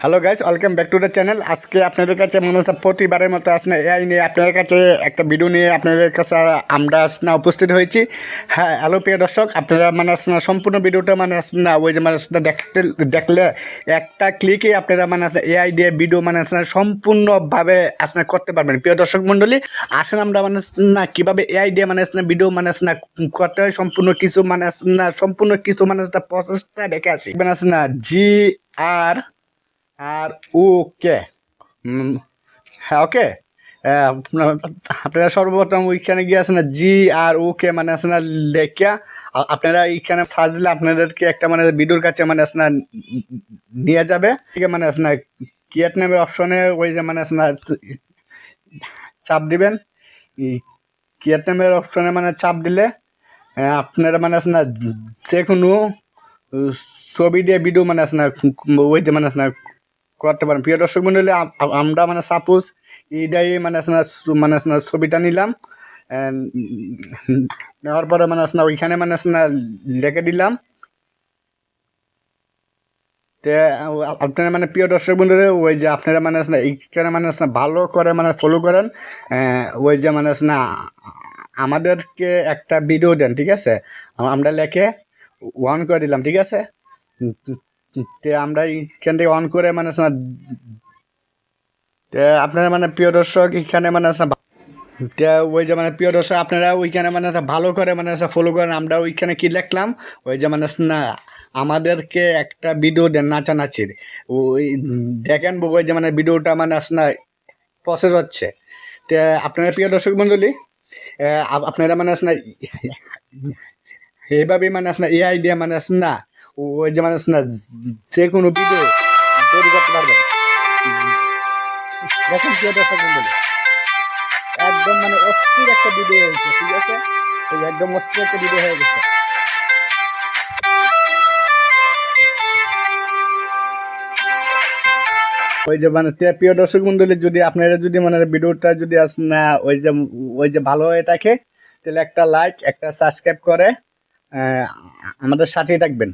Hello guys welcome back to the channel আজকে আপনাদের কাছে মনে হচ্ছে প্রতিবারের মতো আসলে এআই নিয়ে আপনাদের কাছে একটা ভিডিও নিয়ে আপনাদের কাছে আমরা আসলে উপস্থিত হয়েছি হ্যাঁ হ্যালো প্রিয় দর্শক আপনারা মানে আসলে সম্পূর্ণ ভিডিওটা মানে আসলে না ওই যে মানে আসলে দেখতে দেখলে একটা ক্লিকে আপনারা মানে আসলে এআই দিয়ে ভিডিও মানে আসলে সম্পূর্ণভাবে আসলে করতে পারবেন প্রিয় দর্শক মণ্ডলী আসলে আমরা মানে না কীভাবে এআই দিয়ে মানে আসলে ভিডিও মানে আসলে করতে হয় সম্পূর্ণ কিছু মানে আসলে না সম্পূর্ণ কিছু মানে আসলে প্রসেসটা দেখে আসি মানে আসলে না জি আর আর ওকে হ্যাঁ ওকে। আপনারা- সর্বপ্রথম ওইখানে গিয়ে আছে না জি আর ওকে মানে আছে না লেখা আ- আপনারা এইখানে সার্চ দিলে আপনাদেরকে একটা মানে ভিডিওর কাছে মানে আছে না নিয়ে যাবে। ঠিক মানে আছে না ক্রিয়েট নামের অপশনে ওই যে মানে আছে না চাপ দিবেন। ক্রিয়েট নামের অপশনে মানে চাপ দিলে আপনারা মানে আছে না যে কোনো ছবি দিয়ে ভিডিও মানে আছে না, ওই যে মানে আছে না করতে পারেন। প্রিয় দর্শক মন্ডলী, আম- আম- আমরা মানে সাপোজ এইটাই মানে মানে ছবিটা নিলাম নেওয়ার পরে মানে না ওইখানে মানে না লিখে দিলাম। আপনারা মানে প্রিয় দর্শক বন্ধুরা ওই যে আপনারা মানে এইখানে মানে না ভালো করে মানে ফলো করেন ওই যে মানে আছে না আমাদেরকে একটা ভিডিও দেন, ঠিক আছে? আমরা লেখে ওয়ান করে দিলাম, ঠিক আছে? তে আমরা এইখান থেকে অন করে মানে তে আপনারা মানে প্রিয় দর্শক, এখানে মানে ওই যে মানে প্রিয় দর্শক, আপনারা ওইখানে মানে ভালো করে মানে ফলো করেন। আমরা ওইখানে কি লিখলাম ওই যে মানে আমাদেরকে একটা ভিডিও দেন নাচানাচির ওই দেখেন ওই যে মানে ভিডিওটা মানে না প্রসেস হচ্ছে। তে আপনারা প্রিয় দর্শক মণ্ডলী আপনারা মানে না এইভাবে মানে আছে না এআই দিয়ে মানে আছে না ওই যে মানে আছে না যে কোনো ভিডিও তৈরি করতে পারবেন দেখেন প্রিয় দর্শক মণ্ডলী একদম মানে অস্থির একটা ভিডিও হয়েছে ঠিক আছে একদম অস্থির একটা ভিডিও হয়ে গেছে ওই যে মানে প্রিয় দর্শক মন্ডলী যদি আপনারা যদি মানে ভিডিওটা যদি আস না ওই যে ওই যে ভালো হয়ে থাকে তাহলে একটা লাইক একটা সাবস্ক্রাইব করে আমাদের সাথেই থাকবেন।